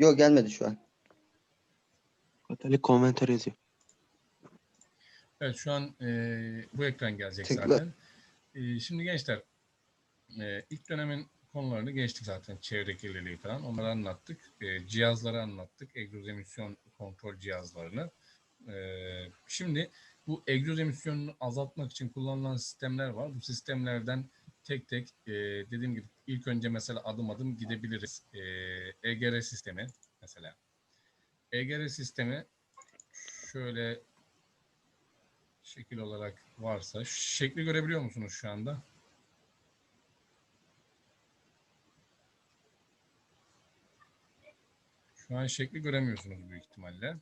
Yok gelmedi şu an. Katalik konventör yazıyor. Evet şu an e, bu ekran gelecek Tıkla. zaten. E, şimdi gençler e, ilk dönemin konularını geçtik zaten. Çevre kirliliği falan onları anlattık. E, cihazları anlattık. Egzoz emisyon kontrol cihazlarını. E, şimdi bu egzoz emisyonunu azaltmak için kullanılan sistemler var. Bu sistemlerden tek tek e, dediğim gibi ilk önce mesela adım adım gidebiliriz. E, EGR sistemi mesela. EGR sistemi şöyle şekil olarak varsa şu şekli görebiliyor musunuz şu anda? Şu an şekli göremiyorsunuz büyük ihtimalle.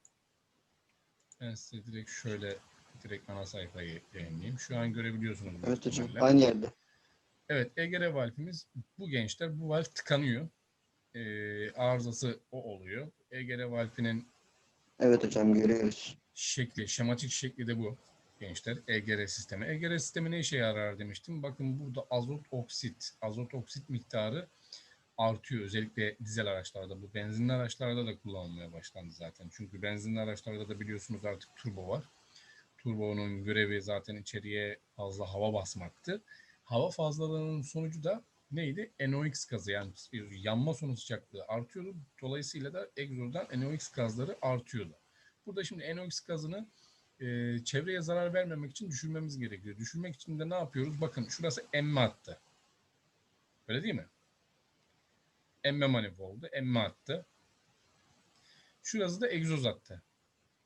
Ben size direkt şöyle direkt ana sayfayı yayınlayayım. Şu an görebiliyorsunuz. Evet hocam. ihtimalle. Aynı yerde. Evet, EGR valfimiz bu gençler bu valf tıkanıyor. Ee, arızası o oluyor. EGR valfinin Evet hocam görüyoruz. şekli, şematik şekli de bu gençler. EGR sistemi. EGR sistemi ne işe yarar demiştim. Bakın burada azot oksit, azot oksit miktarı artıyor. Özellikle dizel araçlarda. Bu benzinli araçlarda da kullanılmaya başlandı zaten. Çünkü benzinli araçlarda da biliyorsunuz artık turbo var. Turbonun görevi zaten içeriye fazla hava basmaktı. Hava fazlalığının sonucu da neydi? NOx gazı yani yanma sonu sıcaklığı artıyordu. Dolayısıyla da egzozdan NOx gazları artıyordu. Burada şimdi NOx gazını e, çevreye zarar vermemek için düşürmemiz gerekiyor. Düşürmek için de ne yapıyoruz? Bakın şurası emme hattı. Öyle değil mi? Emme manifoldu, emme hattı. Şurası da egzoz hattı.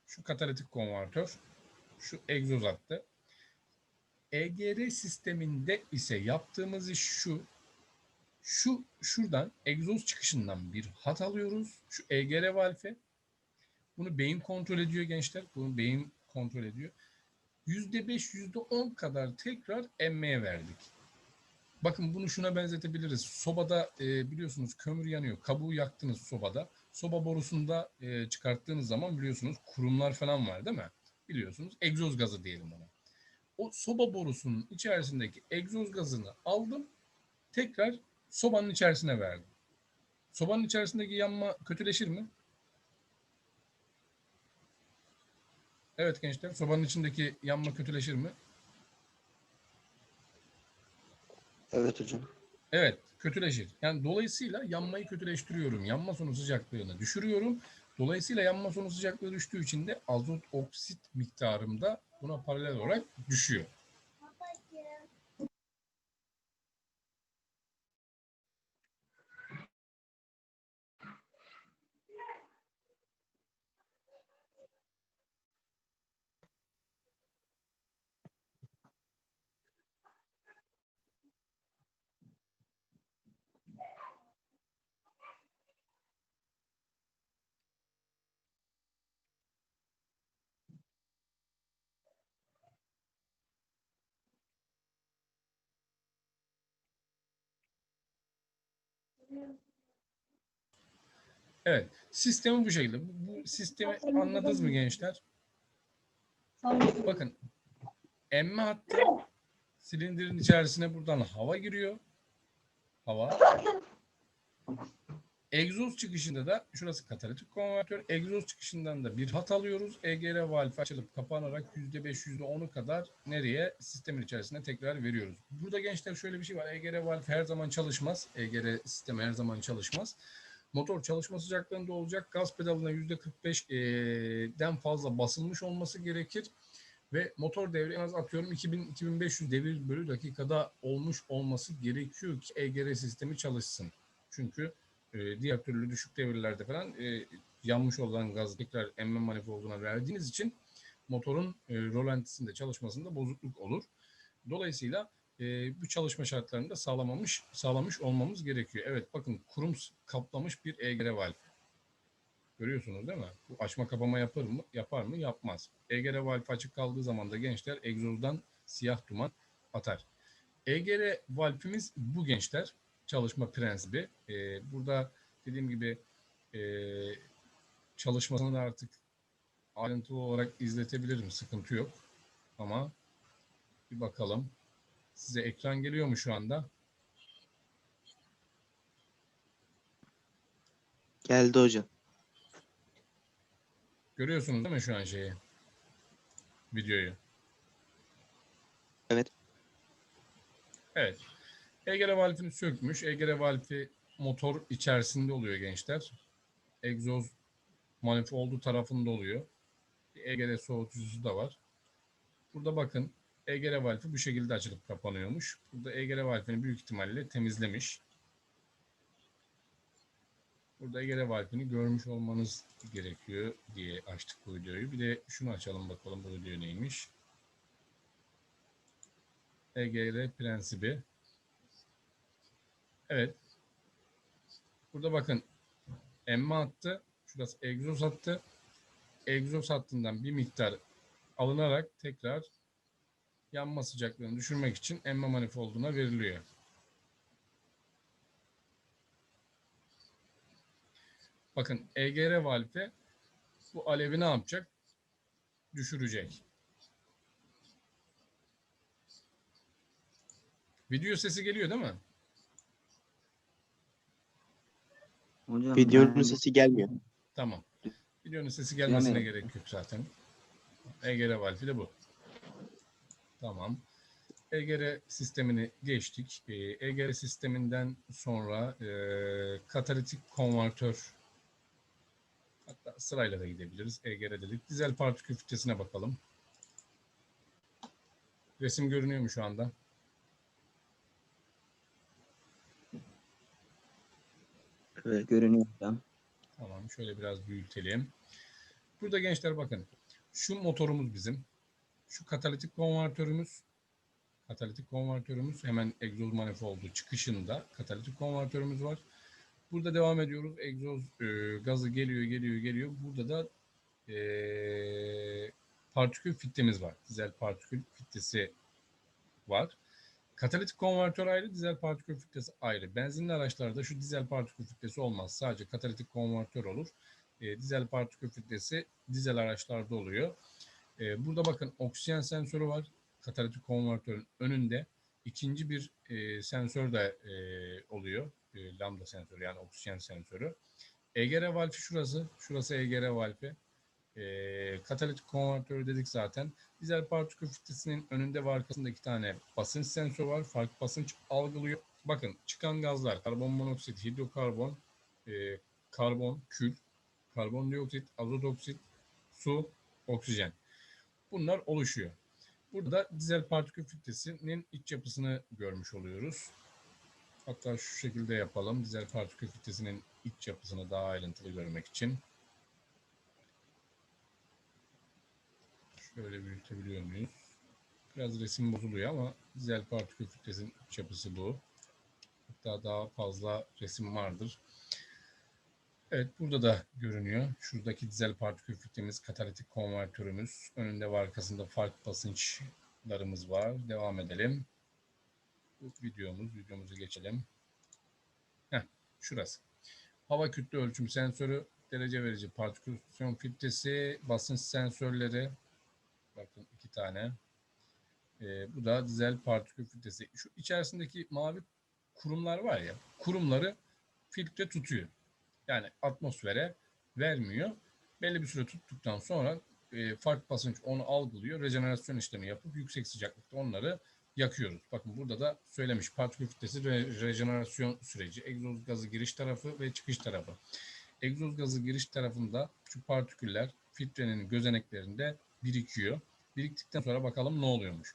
Şu katalitik konvertör, şu egzoz hattı. EGR sisteminde ise yaptığımız iş şu. Şu şuradan egzoz çıkışından bir hat alıyoruz. Şu EGR valfe. Bunu beyin kontrol ediyor gençler. Bunu beyin kontrol ediyor. %5, %10 kadar tekrar emmeye verdik. Bakın bunu şuna benzetebiliriz. Sobada e, biliyorsunuz kömür yanıyor. Kabuğu yaktınız sobada. Soba borusunda e, çıkarttığınız zaman biliyorsunuz kurumlar falan var değil mi? Biliyorsunuz egzoz gazı diyelim ona. O soba borusunun içerisindeki egzoz gazını aldım. Tekrar sobanın içerisine verdim. Sobanın içerisindeki yanma kötüleşir mi? Evet gençler, sobanın içindeki yanma kötüleşir mi? Evet hocam. Evet, kötüleşir. Yani dolayısıyla yanmayı kötüleştiriyorum. Yanma sonu sıcaklığını düşürüyorum. Dolayısıyla yanma sonu sıcaklığı düştüğü için de azot oksit miktarım da buna paralel olarak düşüyor. Evet, sistemi bu şekilde. Bu, sistemi anladınız mı gençler? Bakın, emme hattı silindirin içerisine buradan hava giriyor. Hava. Egzoz çıkışında da şurası katalitik konvertör. Egzoz çıkışından da bir hat alıyoruz. EGR valfi açılıp kapanarak %5, %10'u kadar nereye? Sistemin içerisine tekrar veriyoruz. Burada gençler şöyle bir şey var. EGR valfi her zaman çalışmaz. EGR sistemi her zaman çalışmaz. Motor çalışma sıcaklığında olacak. Gaz pedalına %45'den fazla basılmış olması gerekir. Ve motor devri en az atıyorum 2000-2500 devir bölü dakikada olmuş olması gerekiyor ki EGR sistemi çalışsın. Çünkü e, diğer türlü düşük devirlerde falan e, yanmış olan gaz tekrar emme manifolduna verdiğiniz için motorun e, rolantisinde çalışmasında bozukluk olur. Dolayısıyla e, bu çalışma şartlarını da sağlamamış, sağlamış olmamız gerekiyor. Evet bakın kurum kaplamış bir EGR valf. Görüyorsunuz değil mi? Bu açma kapama yapar mı? Yapar mı? Yapmaz. EGR valfi açık kaldığı zaman da gençler egzozdan siyah duman atar. EGR valfimiz bu gençler çalışma prensibi. Ee, burada dediğim gibi e, çalışmasını da artık ayrıntılı olarak izletebilirim. Sıkıntı yok. Ama bir bakalım. Size ekran geliyor mu şu anda? Geldi hocam. Görüyorsunuz değil mi şu an şeyi? Videoyu. Evet. Evet. EGR valfini sökmüş. EGR valfi motor içerisinde oluyor gençler. Egzoz manifoldu tarafında oluyor. EGR soğutucusu da var. Burada bakın EGR valfi bu şekilde açılıp kapanıyormuş. Burada EGR valfini büyük ihtimalle temizlemiş. Burada EGR valfini görmüş olmanız gerekiyor diye açtık bu videoyu. Bir de şunu açalım bakalım bu video neymiş. EGR prensibi. Evet. Burada bakın emme hattı. Şurası egzoz hattı. Egzoz hattından bir miktar alınarak tekrar yanma sıcaklığını düşürmek için emme manifolduna veriliyor. Bakın EGR valfi bu alevi ne yapacak? Düşürecek. Video sesi geliyor değil mi? Hocam Videonun ben- sesi gelmiyor. Tamam. Videonun sesi gelmesine Yani- gerek yok zaten. EGR valfi de bu. Tamam. EGR sistemini geçtik. Ee, EGR sisteminden sonra e, katalitik konvertör hatta sırayla da gidebiliriz. EGR dedik. Dizel partikül filtresine bakalım. Resim görünüyor mu şu anda? Evet, görünüyor hocam. Tamam şöyle biraz büyütelim. Burada gençler bakın. Şu motorumuz bizim. Şu katalitik konvertörümüz. Katalitik konvertörümüz hemen egzoz manifoldu çıkışında katalitik konvertörümüz var. Burada devam ediyoruz. Egzoz e, gazı geliyor, geliyor, geliyor. Burada da e, partikül filtremiz var. Dizel partikül filtresi var. Katalitik konvertör ayrı, dizel partikül filtresi ayrı. Benzinli araçlarda şu dizel partikül filtresi olmaz. Sadece katalitik konvertör olur. E, dizel partikül filtresi dizel araçlarda oluyor. E, burada bakın oksijen sensörü var. Katalitik konvertörün önünde. İkinci bir e, sensör de e, oluyor. E, lambda sensörü yani oksijen sensörü. EGR valfi şurası. Şurası EGR valfi. E, katalitik konvertörü dedik zaten. Dizel partikül filtresinin önünde ve arkasında iki tane basınç sensörü var. Farklı basınç algılıyor. Bakın çıkan gazlar karbon monoksit, hidrokarbon, e, karbon, kül, karbondioksit, azot oksit, su, oksijen. Bunlar oluşuyor. Burada dizel partikül filtresinin iç yapısını görmüş oluyoruz. Hatta şu şekilde yapalım. Dizel partikül filtresinin iç yapısını daha ayrıntılı görmek için. Şöyle büyütebiliyor muyuz? Biraz resim bozuluyor ama dizel partikül filtresinin iç yapısı bu. Hatta daha fazla resim vardır. Evet burada da görünüyor. Şuradaki dizel partikül filtremiz, katalitik konvertörümüz. Önünde ve arkasında farklı basınçlarımız var. Devam edelim. Videomuz. Videomuzu geçelim. Heh, şurası. Hava kütle ölçüm sensörü, derece verici partikülasyon filtresi, basınç sensörleri. Bakın iki tane. Ee, bu da dizel partikül filtresi. Şu içerisindeki mavi kurumlar var ya, kurumları filtre tutuyor. Yani atmosfere vermiyor. Belli bir süre tuttuktan sonra e, farklı basınç onu algılıyor. Rejenerasyon işlemi yapıp yüksek sıcaklıkta onları yakıyoruz. Bakın burada da söylemiş partikül filtresi re- rejenerasyon süreci. Egzoz gazı giriş tarafı ve çıkış tarafı. Egzoz gazı giriş tarafında şu partiküller filtrenin gözeneklerinde birikiyor. Biriktikten sonra bakalım ne oluyormuş.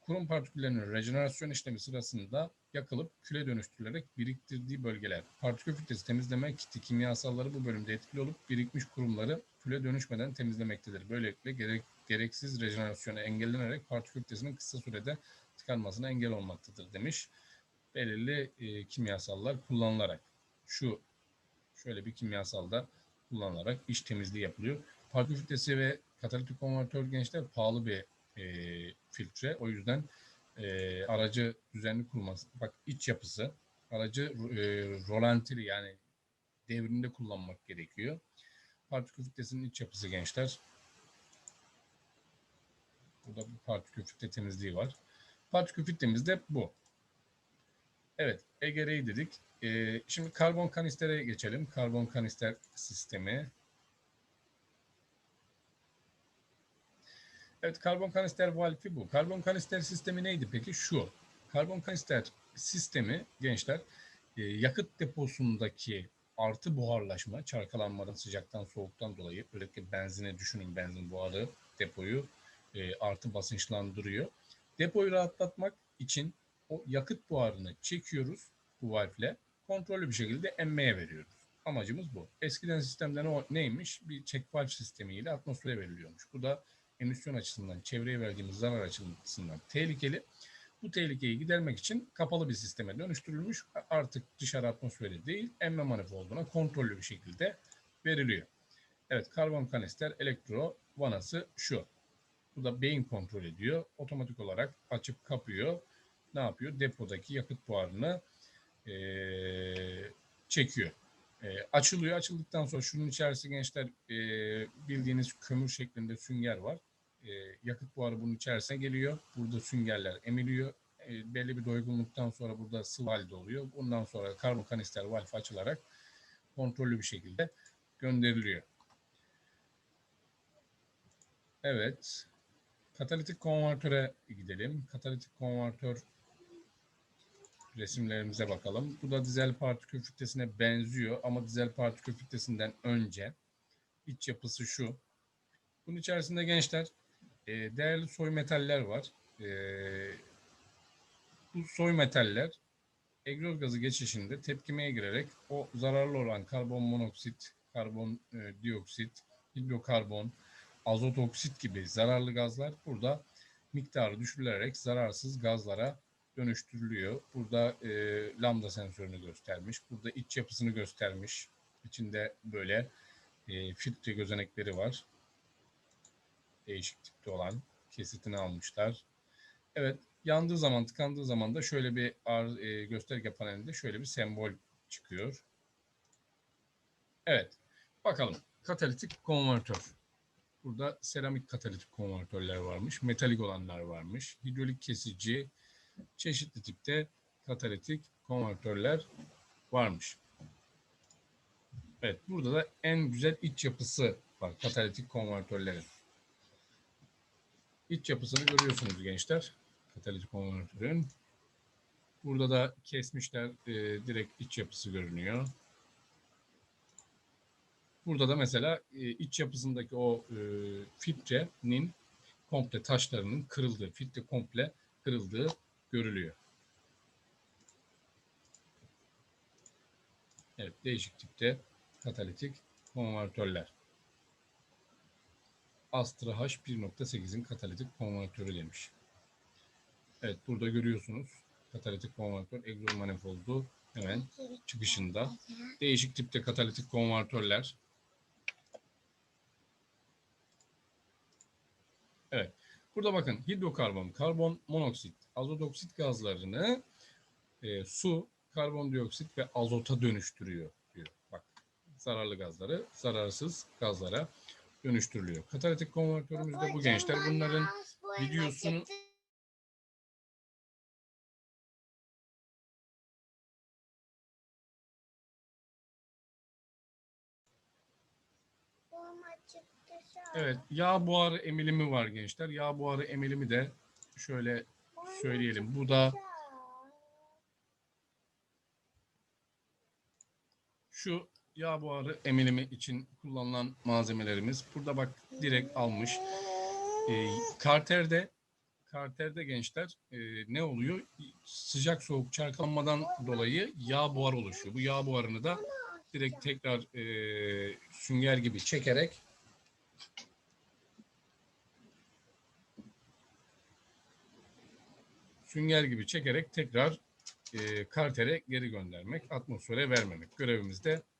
Kurum partiküllerinin rejenerasyon işlemi sırasında yakılıp küle dönüştürülerek biriktirdiği bölgeler. Partikül filtresi temizleme kiti kimyasalları bu bölümde etkili olup birikmiş kurumları küle dönüşmeden temizlemektedir. Böylelikle gerek, gereksiz rejenerasyonu engellenerek partikül filtresinin kısa sürede tıkanmasına engel olmaktadır demiş. Belirli e, kimyasallar kullanılarak şu şöyle bir kimyasalda kullanılarak iş temizliği yapılıyor. Partikül filtresi ve katalitik konvertör gençler pahalı bir e, filtre. O yüzden e, aracı düzenli kurulması. Bak iç yapısı aracı e, rolantili yani devrinde kullanmak gerekiyor. Partikül filtresinin iç yapısı gençler. Burada bir partikül filtre temizliği var. Partikül filtremiz de bu. Evet, EGR'yi dedik. E, şimdi karbon kanistere geçelim. Karbon kanister sistemi. Evet karbon kanister valfi bu. Karbon kanister sistemi neydi peki? Şu. Karbon kanister sistemi gençler e, yakıt deposundaki artı buharlaşma, çarkalanmadan, sıcaktan, soğuktan dolayı özellikle benzine düşünün benzin buharı depoyu e, artı basınçlandırıyor. Depoyu rahatlatmak için o yakıt buharını çekiyoruz bu valfle kontrollü bir şekilde emmeye veriyoruz. Amacımız bu. Eskiden sistemde ne, neymiş? Bir çek valf sistemiyle atmosfere veriliyormuş. Bu da emisyon açısından, çevreye verdiğimiz zarar açısından tehlikeli. Bu tehlikeyi gidermek için kapalı bir sisteme dönüştürülmüş. Artık dışarı atmosferi değil, emme manifolduna kontrollü bir şekilde veriliyor. Evet, karbon kanister elektro vanası şu. Bu da beyin kontrol ediyor. Otomatik olarak açıp kapıyor. Ne yapıyor? Depodaki yakıt buharını eee, çekiyor. Eee, açılıyor. Açıldıktan sonra şunun içerisi gençler eee, bildiğiniz kömür şeklinde sünger var. Eee, yakıt buharı bunun içerisine geliyor. Burada süngerler emiliyor. Eee, belli bir doygunluktan sonra burada sıvı halde oluyor. Bundan sonra karbon kanister valfi açılarak kontrollü bir şekilde gönderiliyor. Evet. Katalitik konvertöre gidelim. Katalitik konvertör resimlerimize bakalım. Bu da dizel partikül filtresine benziyor ama dizel partikül filtresinden önce iç yapısı şu. Bunun içerisinde gençler e, değerli soy metaller var. E, bu soy metaller egzoz gazı geçişinde tepkimeye girerek o zararlı olan karbon monoksit, karbon e, dioksit, hidrokarbon, azot oksit gibi zararlı gazlar burada miktarı düşürülerek zararsız gazlara dönüştürülüyor. Burada e, lambda sensörünü göstermiş. Burada iç yapısını göstermiş. İçinde böyle e, filtre gözenekleri var. Değişik tipte olan kesitini almışlar. Evet, yandığı zaman, tıkandığı zaman da şöyle bir ar, e, gösterge panelinde şöyle bir sembol çıkıyor. Evet, bakalım. Katalitik konvertör. Burada seramik katalitik konvertörler varmış. Metalik olanlar varmış. Hidrolik kesici, çeşitli tipte katalitik konvertörler varmış. Evet, burada da en güzel iç yapısı var katalitik konvertörlerin. İç yapısını görüyorsunuz gençler. Katalitik konvertörün. Burada da kesmişler. e, direkt iç yapısı görünüyor. Burada da mesela e, iç yapısındaki o e, filtrenin komple taşlarının kırıldığı, filtre komple kırıldığı görülüyor. Evet, değişik tipte katalitik konvertörler. Astra H 1.8'in katalitik konvertörü demiş. Evet, burada görüyorsunuz katalitik konvertör egzoz manifoldu hemen çıkışında. Değişik tipte katalitik konvertörler. Evet. Burada bakın hidrokarbon, karbon monoksit, azot oksit gazlarını e, su, karbondioksit ve azota dönüştürüyor diyor. Bak zararlı gazları zararsız gazlara dönüştürülüyor. Katalitik konvertörümüz de bu gençler. Bunların videosunu Evet, yağ buharı emilimi var gençler. Yağ buharı emilimi de şöyle söyleyelim. Bu da şu yağ buharı emilimi için kullanılan malzemelerimiz. Burada bak direkt almış. Ee, karterde karterde gençler e, ne oluyor? Sıcak soğuk çarpılmadan dolayı yağ buharı oluşuyor. Bu yağ buharını da direkt tekrar e, sünger gibi çekerek sünger gibi çekerek tekrar e, kartere geri göndermek, atmosfere vermemek. Görevimiz de bu.